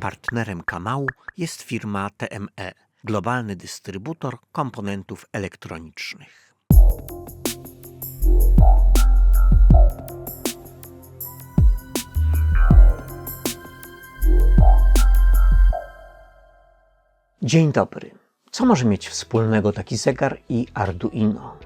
Partnerem kanału jest firma TME, globalny dystrybutor komponentów elektronicznych. Dzień dobry. Co może mieć wspólnego taki zegar i Arduino?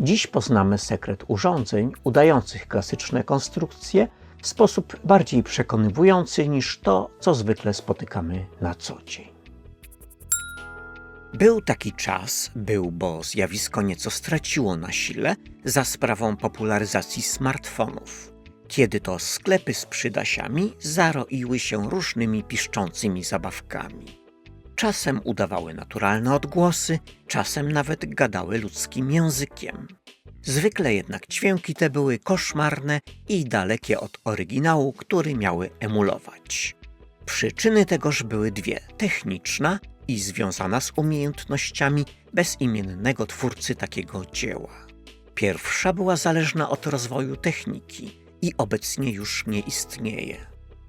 Dziś poznamy sekret urządzeń udających klasyczne konstrukcje w sposób bardziej przekonywujący niż to, co zwykle spotykamy na co dzień. Był taki czas, był, bo zjawisko nieco straciło na sile za sprawą popularyzacji smartfonów, kiedy to sklepy z przydasiami zaroiły się różnymi piszczącymi zabawkami. Czasem udawały naturalne odgłosy, czasem nawet gadały ludzkim językiem. Zwykle jednak dźwięki te były koszmarne i dalekie od oryginału, który miały emulować. Przyczyny tegoż były dwie: techniczna i związana z umiejętnościami bezimiennego twórcy takiego dzieła. Pierwsza była zależna od rozwoju techniki i obecnie już nie istnieje.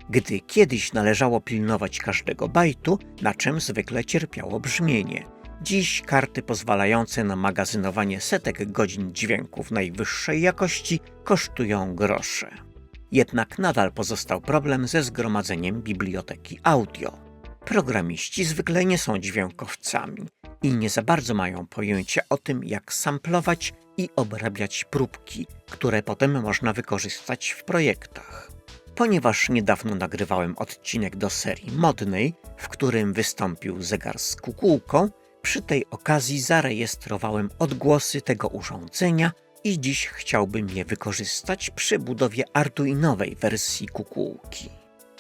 Gdy kiedyś należało pilnować każdego bajtu, na czym zwykle cierpiało brzmienie. Dziś karty pozwalające na magazynowanie setek godzin dźwięków najwyższej jakości kosztują grosze. Jednak nadal pozostał problem ze zgromadzeniem biblioteki audio. Programiści zwykle nie są dźwiękowcami i nie za bardzo mają pojęcie o tym, jak samplować i obrabiać próbki, które potem można wykorzystać w projektach ponieważ niedawno nagrywałem odcinek do serii modnej, w którym wystąpił zegar z kukułką, przy tej okazji zarejestrowałem odgłosy tego urządzenia i dziś chciałbym je wykorzystać przy budowie Arduinowej wersji kukułki.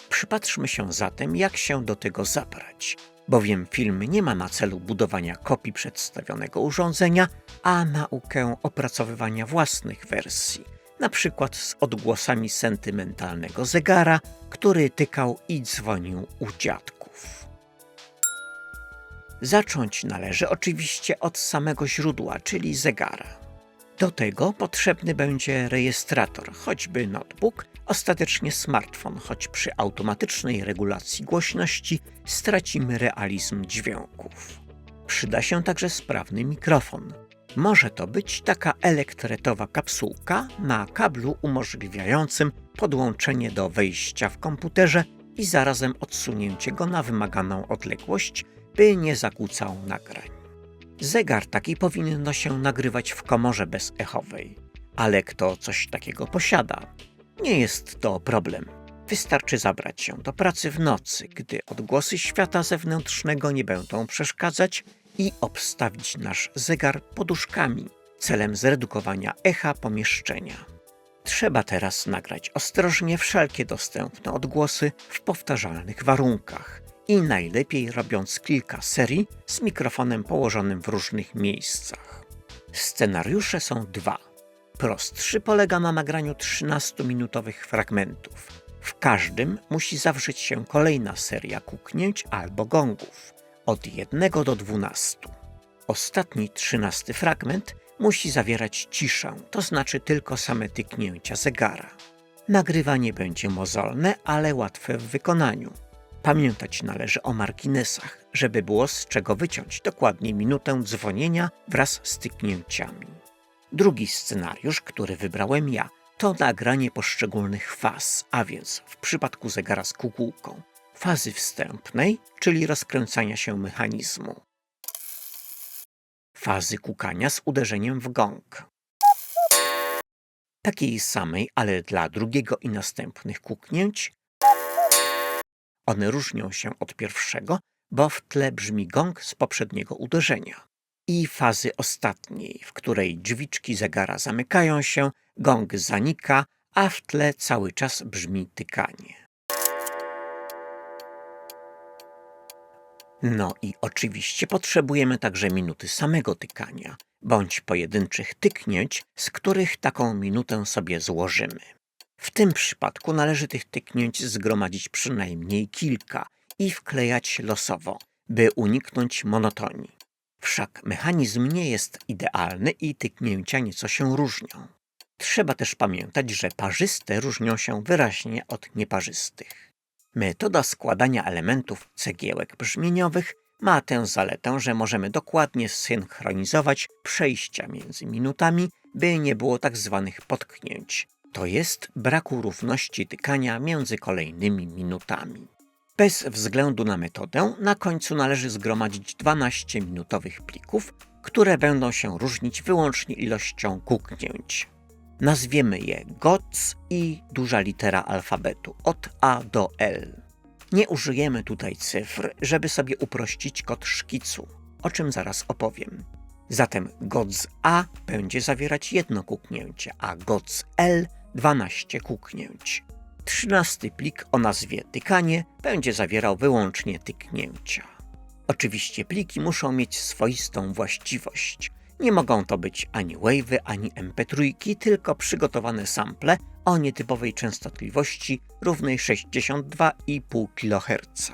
Przypatrzmy się zatem, jak się do tego zabrać, bowiem film nie ma na celu budowania kopii przedstawionego urządzenia, a naukę opracowywania własnych wersji – na przykład z odgłosami sentymentalnego zegara, który tykał i dzwonił u dziadków. Zacząć należy oczywiście od samego źródła, czyli zegara. Do tego potrzebny będzie rejestrator, choćby notebook, ostatecznie smartfon, choć przy automatycznej regulacji głośności stracimy realizm dźwięków. Przyda się także sprawny mikrofon, może to być taka elektretowa kapsułka na kablu umożliwiającym podłączenie do wejścia w komputerze i zarazem odsunięcie go na wymaganą odległość, by nie zakłócał nagrań. Zegar taki powinno się nagrywać w komorze bezechowej, ale kto coś takiego posiada? Nie jest to problem. Wystarczy zabrać się do pracy w nocy, gdy odgłosy świata zewnętrznego nie będą przeszkadzać i obstawić nasz zegar poduszkami celem zredukowania echa pomieszczenia. Trzeba teraz nagrać ostrożnie wszelkie dostępne odgłosy w powtarzalnych warunkach i najlepiej robiąc kilka serii z mikrofonem położonym w różnych miejscach. Scenariusze są dwa. Prostszy polega na nagraniu 13-minutowych fragmentów. W każdym musi zawrzeć się kolejna seria kuknięć albo gongów od 1 do 12. Ostatni, trzynasty fragment musi zawierać ciszę, to znaczy tylko same tyknięcia zegara. Nagrywanie będzie mozolne, ale łatwe w wykonaniu. Pamiętać należy o marginesach, żeby było z czego wyciąć dokładnie minutę dzwonienia wraz z tyknięciami. Drugi scenariusz, który wybrałem ja, to nagranie poszczególnych faz, a więc w przypadku zegara z kukułką fazy wstępnej, czyli rozkręcania się mechanizmu, fazy kukania z uderzeniem w gong, takiej samej, ale dla drugiego i następnych kuknięć. One różnią się od pierwszego, bo w tle brzmi gong z poprzedniego uderzenia. I fazy ostatniej, w której drzwiczki zegara zamykają się, gong zanika, a w tle cały czas brzmi tykanie. No i oczywiście potrzebujemy także minuty samego tykania, bądź pojedynczych tyknięć, z których taką minutę sobie złożymy. W tym przypadku należy tych tyknięć zgromadzić przynajmniej kilka i wklejać losowo, by uniknąć monotonii. Wszak mechanizm nie jest idealny i tyknięcia nieco się różnią. Trzeba też pamiętać, że parzyste różnią się wyraźnie od nieparzystych. Metoda składania elementów cegiełek brzmieniowych ma tę zaletę, że możemy dokładnie synchronizować przejścia między minutami, by nie było tak zwanych potknięć, to jest braku równości tykania między kolejnymi minutami. Bez względu na metodę, na końcu należy zgromadzić 12 minutowych plików, które będą się różnić wyłącznie ilością kuknięć. Nazwiemy je GOTS i duża litera alfabetu od A do L. Nie użyjemy tutaj cyfr, żeby sobie uprościć kod szkicu, o czym zaraz opowiem. Zatem GOTS A będzie zawierać jedno kuknięcie, a GOTS L 12 kuknięć. Trzynasty plik o nazwie tykanie będzie zawierał wyłącznie tyknięcia. Oczywiście pliki muszą mieć swoistą właściwość. Nie mogą to być ani wave'y, ani mp3, tylko przygotowane sample o nietypowej częstotliwości równej 62,5 kHz.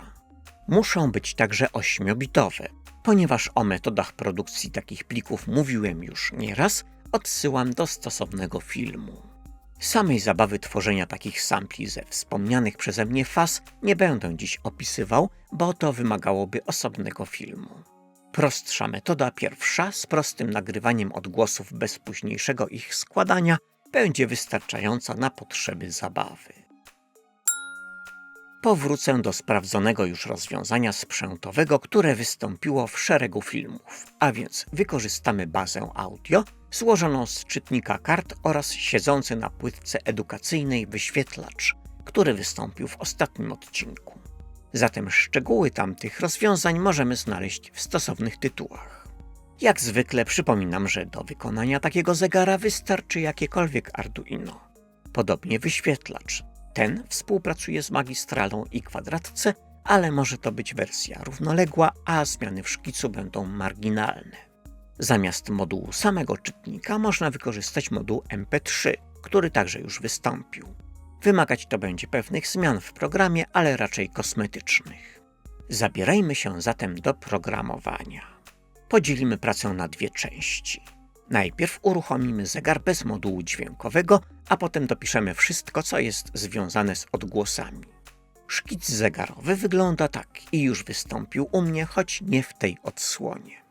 Muszą być także 8-bitowe. Ponieważ o metodach produkcji takich plików mówiłem już nieraz, odsyłam do stosownego filmu. Samej zabawy tworzenia takich sampli ze wspomnianych przeze mnie faz nie będę dziś opisywał, bo to wymagałoby osobnego filmu. Prostsza metoda pierwsza z prostym nagrywaniem odgłosów bez późniejszego ich składania będzie wystarczająca na potrzeby zabawy. Powrócę do sprawdzonego już rozwiązania sprzętowego, które wystąpiło w szeregu filmów, a więc wykorzystamy bazę audio złożoną z czytnika kart oraz siedzący na płytce edukacyjnej wyświetlacz, który wystąpił w ostatnim odcinku. Zatem szczegóły tamtych rozwiązań możemy znaleźć w stosownych tytułach. Jak zwykle przypominam, że do wykonania takiego zegara wystarczy jakiekolwiek Arduino. Podobnie wyświetlacz. Ten współpracuje z magistralą i kwadratce, ale może to być wersja równoległa, a zmiany w szkicu będą marginalne. Zamiast modułu samego czytnika można wykorzystać moduł MP3, który także już wystąpił. Wymagać to będzie pewnych zmian w programie, ale raczej kosmetycznych. Zabierajmy się zatem do programowania. Podzielimy pracę na dwie części. Najpierw uruchomimy zegar bez modułu dźwiękowego, a potem dopiszemy wszystko, co jest związane z odgłosami. Szkic zegarowy wygląda tak i już wystąpił u mnie, choć nie w tej odsłonie.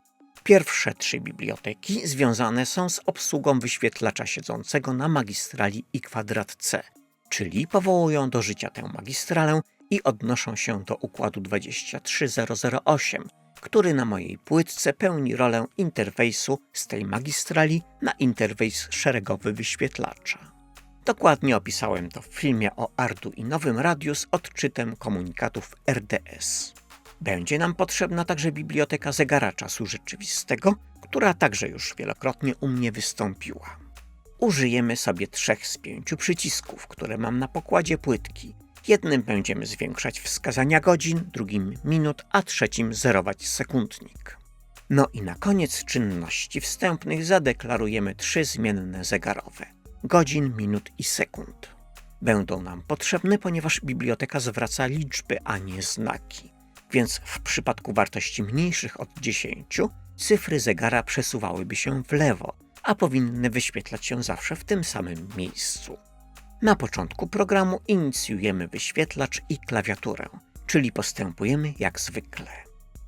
Pierwsze trzy biblioteki związane są z obsługą wyświetlacza siedzącego na magistrali i kwadrat C, czyli powołują do życia tę magistralę i odnoszą się do układu 23008, który na mojej płytce pełni rolę interfejsu z tej magistrali na interfejs szeregowy wyświetlacza. Dokładnie opisałem to w filmie o Arduinowym radiu z odczytem komunikatów RDS. Będzie nam potrzebna także biblioteka zegara czasu rzeczywistego, która także już wielokrotnie u mnie wystąpiła. Użyjemy sobie trzech z pięciu przycisków, które mam na pokładzie płytki. Jednym będziemy zwiększać wskazania godzin, drugim minut, a trzecim zerować sekundnik. No i na koniec czynności wstępnych zadeklarujemy trzy zmienne zegarowe godzin, minut i sekund. Będą nam potrzebne, ponieważ biblioteka zwraca liczby, a nie znaki więc w przypadku wartości mniejszych od 10 cyfry zegara przesuwałyby się w lewo, a powinny wyświetlać się zawsze w tym samym miejscu. Na początku programu inicjujemy wyświetlacz i klawiaturę, czyli postępujemy jak zwykle.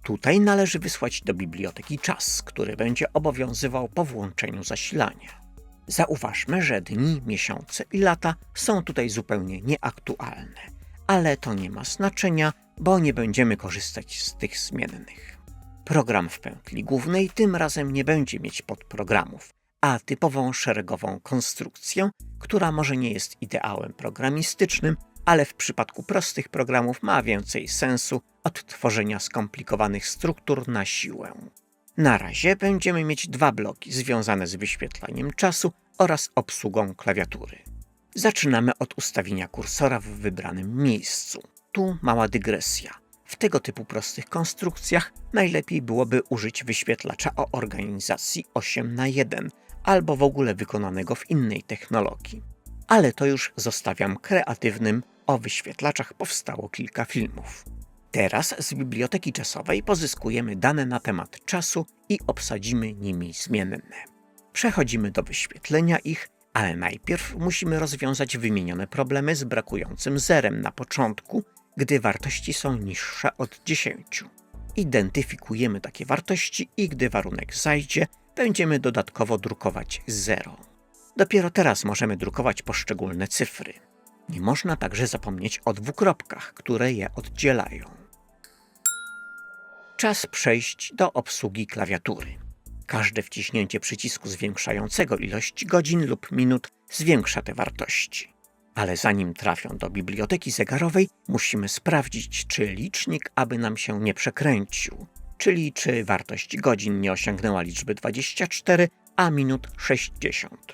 Tutaj należy wysłać do biblioteki czas, który będzie obowiązywał po włączeniu zasilania. Zauważmy, że dni, miesiące i lata są tutaj zupełnie nieaktualne, ale to nie ma znaczenia, bo nie będziemy korzystać z tych zmiennych. Program w pętli głównej tym razem nie będzie mieć podprogramów, a typową szeregową konstrukcję, która może nie jest ideałem programistycznym, ale w przypadku prostych programów ma więcej sensu od tworzenia skomplikowanych struktur na siłę. Na razie będziemy mieć dwa bloki związane z wyświetlaniem czasu oraz obsługą klawiatury. Zaczynamy od ustawienia kursora w wybranym miejscu tu mała dygresja. W tego typu prostych konstrukcjach najlepiej byłoby użyć wyświetlacza o organizacji 8 na 1 albo w ogóle wykonanego w innej technologii. Ale to już zostawiam kreatywnym. O wyświetlaczach powstało kilka filmów. Teraz z biblioteki czasowej pozyskujemy dane na temat czasu i obsadzimy nimi zmienne. Przechodzimy do wyświetlenia ich, ale najpierw musimy rozwiązać wymienione problemy z brakującym zerem na początku gdy wartości są niższe od 10. Identyfikujemy takie wartości i gdy warunek zajdzie, będziemy dodatkowo drukować 0. Dopiero teraz możemy drukować poszczególne cyfry. Nie można także zapomnieć o dwukropkach, które je oddzielają. Czas przejść do obsługi klawiatury. Każde wciśnięcie przycisku zwiększającego ilość godzin lub minut zwiększa te wartości. Ale zanim trafią do biblioteki zegarowej, musimy sprawdzić, czy licznik aby nam się nie przekręcił, czyli czy wartość godzin nie osiągnęła liczby 24, a minut 60.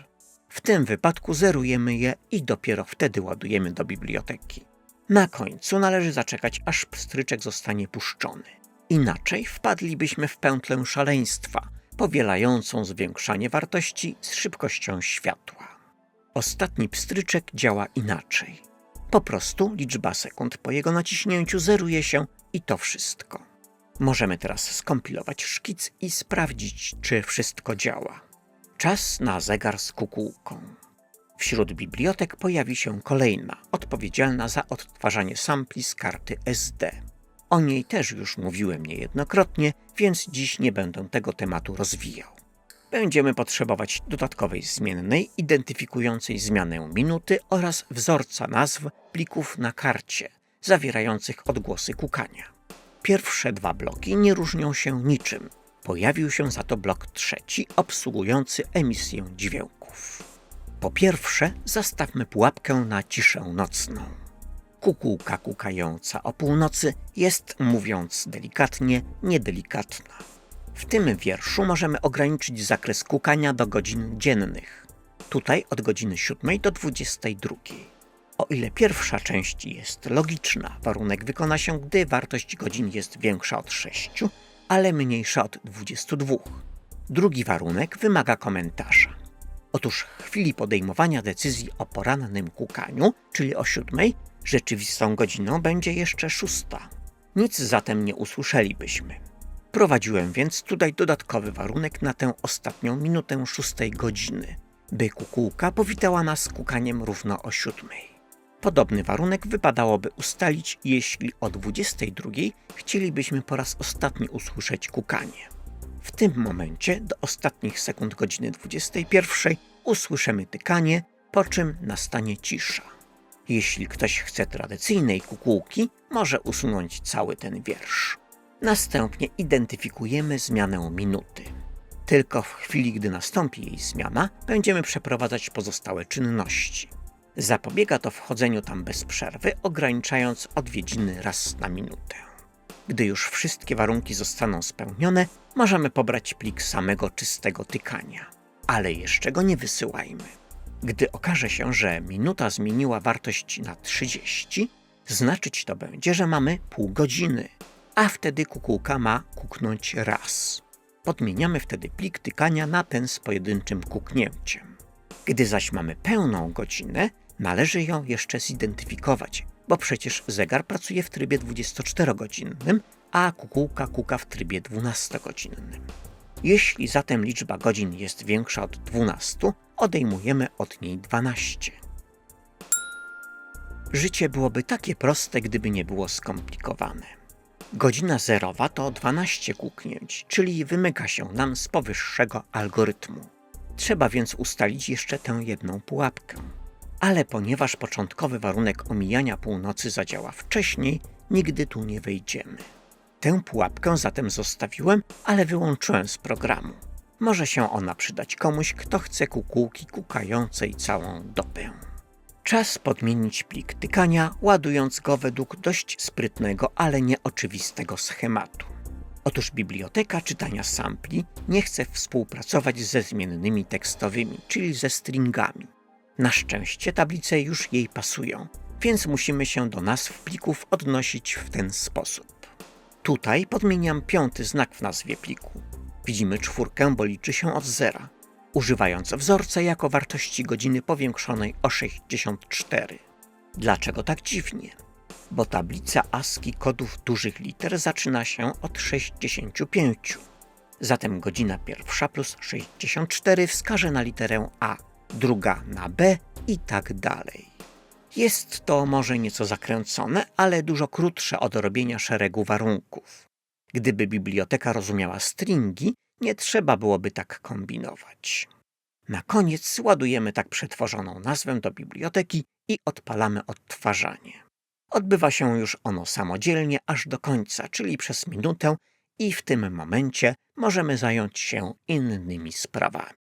W tym wypadku zerujemy je i dopiero wtedy ładujemy do biblioteki. Na końcu należy zaczekać, aż pstryczek zostanie puszczony. Inaczej wpadlibyśmy w pętlę szaleństwa, powielającą zwiększanie wartości z szybkością światła. Ostatni pstryczek działa inaczej. Po prostu liczba sekund po jego naciśnięciu zeruje się i to wszystko. Możemy teraz skompilować szkic i sprawdzić, czy wszystko działa. Czas na zegar z kukułką. Wśród bibliotek pojawi się kolejna, odpowiedzialna za odtwarzanie sampli z karty SD. O niej też już mówiłem niejednokrotnie, więc dziś nie będę tego tematu rozwijał. Będziemy potrzebować dodatkowej zmiennej identyfikującej zmianę minuty oraz wzorca nazw plików na karcie, zawierających odgłosy kukania. Pierwsze dwa bloki nie różnią się niczym. Pojawił się za to blok trzeci, obsługujący emisję dźwięków. Po pierwsze, zastawmy pułapkę na ciszę nocną. Kukułka kukająca o północy jest, mówiąc delikatnie, niedelikatna. W tym wierszu możemy ograniczyć zakres kukania do godzin dziennych. Tutaj od godziny 7 do 22. O ile pierwsza część jest logiczna, warunek wykona się, gdy wartość godzin jest większa od 6, ale mniejsza od 22. Drugi warunek wymaga komentarza. Otóż w chwili podejmowania decyzji o porannym kukaniu, czyli o 7, rzeczywistą godziną będzie jeszcze szósta. Nic zatem nie usłyszelibyśmy. Prowadziłem więc tutaj dodatkowy warunek na tę ostatnią minutę szóstej godziny, by kukułka powitała nas kukaniem równo o siódmej. Podobny warunek wypadałoby ustalić, jeśli o 22 chcielibyśmy po raz ostatni usłyszeć kukanie. W tym momencie do ostatnich sekund godziny 21 usłyszymy tykanie, po czym nastanie cisza. Jeśli ktoś chce tradycyjnej kukułki, może usunąć cały ten wiersz. Następnie identyfikujemy zmianę minuty. Tylko w chwili, gdy nastąpi jej zmiana, będziemy przeprowadzać pozostałe czynności. Zapobiega to wchodzeniu tam bez przerwy, ograniczając odwiedziny raz na minutę. Gdy już wszystkie warunki zostaną spełnione, możemy pobrać plik samego czystego tykania. Ale jeszcze go nie wysyłajmy. Gdy okaże się, że minuta zmieniła wartość na 30, znaczyć to będzie, że mamy pół godziny, a wtedy kukułka ma kuknąć raz. Podmieniamy wtedy plik tykania na ten z pojedynczym kuknięciem. Gdy zaś mamy pełną godzinę, należy ją jeszcze zidentyfikować, bo przecież zegar pracuje w trybie 24-godzinnym, a kukułka kuka w trybie 12-godzinnym. Jeśli zatem liczba godzin jest większa od 12, odejmujemy od niej 12. Życie byłoby takie proste, gdyby nie było skomplikowane. Godzina zerowa to 12 kuknięć, czyli wymyka się nam z powyższego algorytmu. Trzeba więc ustalić jeszcze tę jedną pułapkę. Ale ponieważ początkowy warunek omijania północy zadziała wcześniej, nigdy tu nie wejdziemy. Tę pułapkę zatem zostawiłem, ale wyłączyłem z programu. Może się ona przydać komuś, kto chce kukułki kukającej całą dobę. Czas podmienić plik tykania, ładując go według dość sprytnego, ale nieoczywistego schematu. Otóż biblioteka czytania sampli nie chce współpracować ze zmiennymi tekstowymi, czyli ze stringami. Na szczęście tablice już jej pasują, więc musimy się do nazw plików odnosić w ten sposób. Tutaj podmieniam piąty znak w nazwie pliku. Widzimy czwórkę, bo liczy się od zera, używając wzorca jako wartości godziny powiększonej o 64. Dlaczego tak dziwnie? Bo tablica ASCII kodów dużych liter zaczyna się od 65. Zatem godzina pierwsza plus 64 wskaże na literę A, druga na B i tak dalej. Jest to może nieco zakręcone, ale dużo krótsze od robienia szeregu warunków. Gdyby biblioteka rozumiała stringi, nie trzeba byłoby tak kombinować. Na koniec ładujemy tak przetworzoną nazwę do biblioteki i odpalamy odtwarzanie. Odbywa się już ono samodzielnie aż do końca, czyli przez minutę, i w tym momencie możemy zająć się innymi sprawami.